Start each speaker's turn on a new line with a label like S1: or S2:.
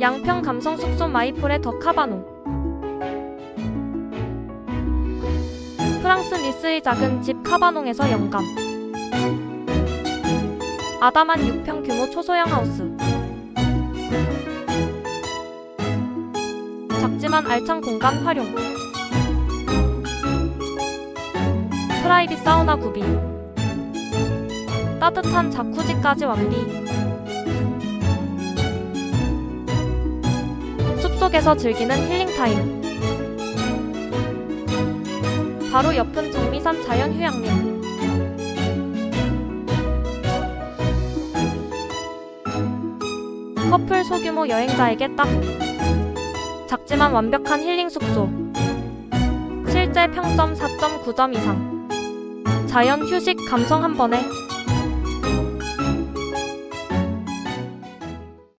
S1: 양평 감성 숙소 마이폴의 더 카바노. 프랑스 니스의 작은 집 카바농에서 영감. 아담한 6평 규모 초소형 하우스. 작지만 알찬 공간 활용. 프라이빗 사우나 구비. 따뜻한 자쿠지까지 완비 숲속에서 즐기는 힐링타임. 바로 옆은 정미산 자연휴양림. 커플 소규모 여행자에게 딱. 작지만 완벽한 힐링 숙소. 실제 평점 4.9점 이상. 자연 휴식 감성 한 번에